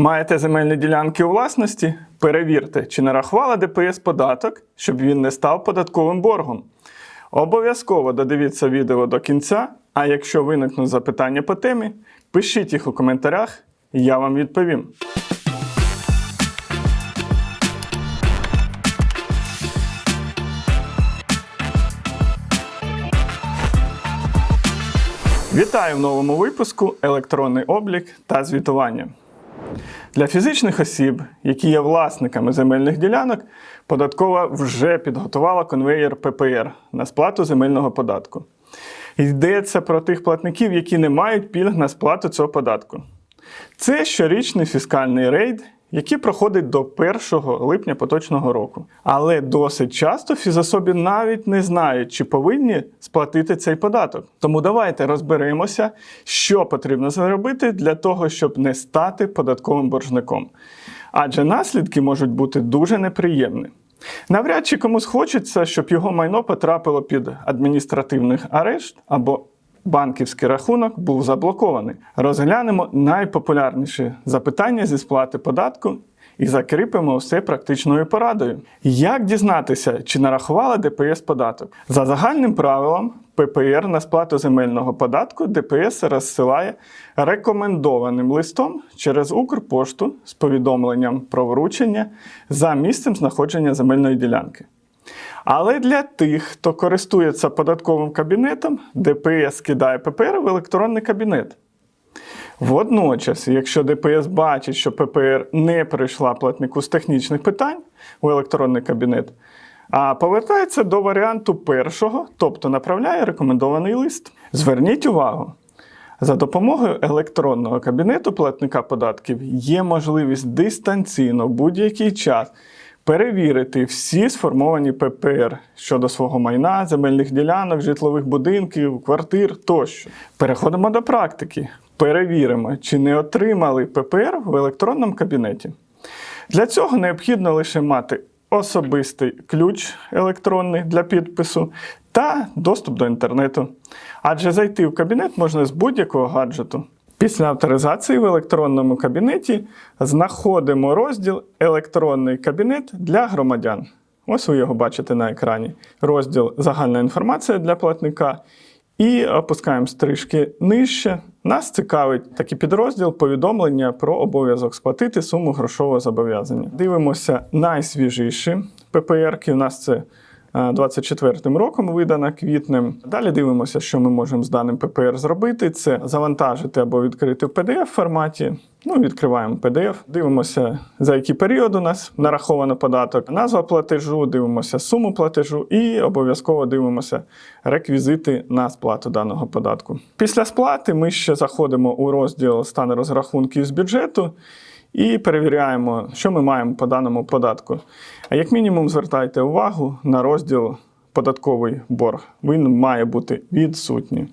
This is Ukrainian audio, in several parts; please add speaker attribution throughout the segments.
Speaker 1: Маєте земельні ділянки у власності? Перевірте, чи нарахувала ДПС податок, щоб він не став податковим боргом. Обов'язково додивіться відео до кінця, а якщо виникнуть запитання по темі, пишіть їх у коментарях, я вам відповім. Вітаю в новому випуску Електронний облік та звітування. Для фізичних осіб, які є власниками земельних ділянок, податкова вже підготувала конвеєр ППР на сплату земельного податку. Йдеться про тих платників, які не мають пільг на сплату цього податку. Це щорічний фіскальний рейд, який проходить до 1 липня поточного року. Але досить часто фізособі навіть не знають, чи повинні сплатити цей податок. Тому давайте розберемося, що потрібно зробити для того, щоб не стати податковим боржником. Адже наслідки можуть бути дуже неприємні. Навряд чи комусь хочеться, щоб його майно потрапило під адміністративний арешт або банківський рахунок був заблокований. Розглянемо найпопулярніші запитання зі сплати податку і закріпимо все практичною порадою. Як дізнатися, чи нарахували ДПС податок? За загальним правилом, ППР на сплату земельного податку ДПС розсилає рекомендованим листом через Укрпошту з повідомленням про вручення за місцем знаходження земельної ділянки. Але для тих, хто користується податковим кабінетом, ДПС кидає ППР в електронний кабінет. Водночас, якщо ДПС бачить, що ППР не прийшла платнику з технічних питань у електронний кабінет, а повертається до варіанту першого, тобто направляє рекомендований лист. Зверніть увагу, за допомогою електронного кабінету платника податків є можливість дистанційно в будь-який час перевірити всі сформовані ППР щодо свого майна, земельних ділянок, житлових будинків, квартир тощо. Переходимо до практики. Перевіримо, чи не отримали ППР в електронному кабінеті. Для цього необхідно лише мати особистий ключ електронний для підпису та доступ до інтернету. Адже зайти в кабінет можна з будь-якого гаджету. Після авторизації в електронному кабінеті знаходимо розділ Електронний кабінет для громадян. Ось ви його бачите на екрані. Розділ Загальна інформація для платника. І опускаємо стрижки нижче. Нас цікавить такий підрозділ повідомлення про обов'язок сплатити суму грошового зобов'язання. Дивимося найсвіжіші ППРки. У нас це 24 роком видана квітнем. Далі дивимося, що ми можемо з даним ППР зробити. Це завантажити або відкрити в PDF форматі. Ну, відкриваємо PDF, дивимося, за який період у нас нараховано податок, назва платежу, дивимося суму платежу і обов'язково дивимося реквізити на сплату даного податку. Після сплати ми ще заходимо у розділ стани розрахунків з бюджету. І перевіряємо, що ми маємо по даному податку. А як мінімум, звертайте увагу на розділ податковий борг. Він має бути відсутній.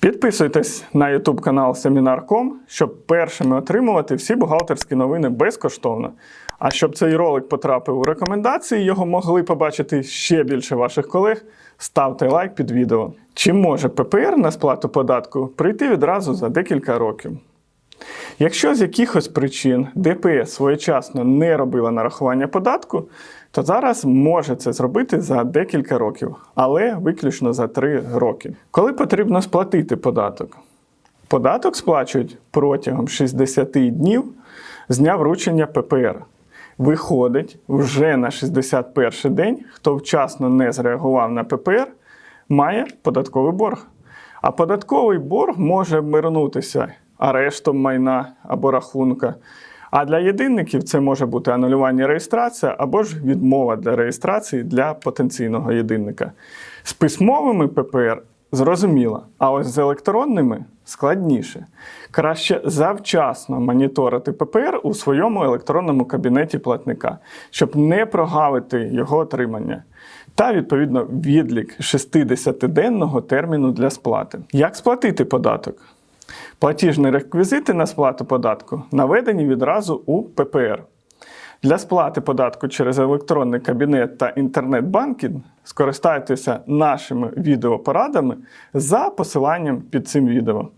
Speaker 1: Підписуйтесь на YouTube канал Семінар.com, щоб першими отримувати всі бухгалтерські новини безкоштовно. А щоб цей ролик потрапив у рекомендації, його могли побачити ще більше ваших колег. Ставте лайк під відео. Чи може ППР на сплату податку прийти відразу за декілька років? Якщо з якихось причин ДПС своєчасно не робила нарахування податку, то зараз може це зробити за декілька років, але виключно за 3 роки. Коли потрібно сплатити податок? Податок сплачують протягом 60 днів з дня вручення ППР. Виходить, вже на 61 день, хто вчасно не зреагував на ППР, має податковий борг. А податковий борг може обмирнутися арештом майна або рахунка. А для єдинників це може бути анулювання реєстрації або ж відмова для реєстрації для потенційного єдинника. З письмовими ППР зрозуміло, а ось з електронними складніше. Краще завчасно моніторити ППР у своєму електронному кабінеті платника, щоб не прогавити його отримання. Та, відповідно, відлік 60-денного терміну для сплати. Як сплатити податок? Платіжні реквізити на сплату податку наведені відразу у ППР. Для сплати податку через електронний кабінет та інтернет-банкінг скористайтеся нашими відеопорадами за посиланням під цим відео.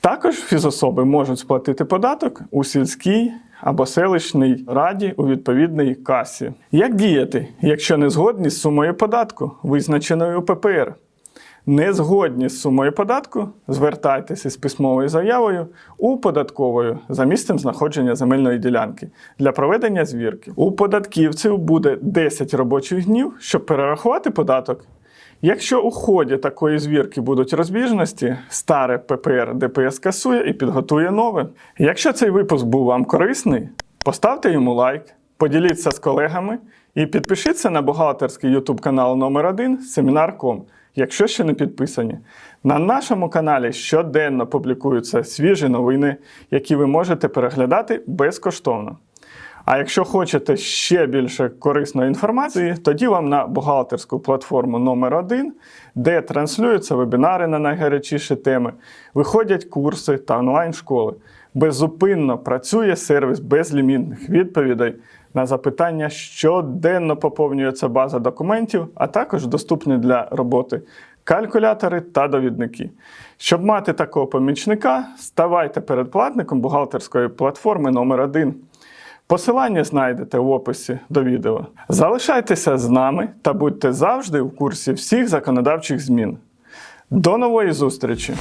Speaker 1: Також фізособи можуть сплатити податок у сільській або селищній раді у відповідній касі. Як діяти, якщо не згодні з сумою податку, визначеною у ППР? Не згодні з сумою податку, звертайтеся із письмовою заявою у податковою за місцем знаходження земельної ділянки для проведення звірки. У податківців буде 10 робочих днів, щоб перерахувати податок. Якщо у ході такої звірки будуть розбіжності, старе ППР ДПС касує і підготує нове. Якщо цей випуск був вам корисний, поставте йому лайк, поділіться з колегами і підпишіться на бухгалтерський YouTube канал номер 1 Семінар.ком, якщо ще не підписані. На нашому каналі щоденно публікуються свіжі новини, які ви можете переглядати безкоштовно. А якщо хочете ще більше корисної інформації, тоді вам на бухгалтерську платформу номер 1 де транслюються вебінари на найгарячіші теми, виходять курси та онлайн-школи. Беззупинно працює сервіс безлімітних відповідей на запитання, щоденно поповнюється база документів, а також доступні для роботи калькулятори та довідники. Щоб мати такого помічника, ставайте передплатником бухгалтерської платформи номер 1 Посилання знайдете в описі до відео. Залишайтеся з нами та будьте завжди в курсі всіх законодавчих змін. До нової зустрічі!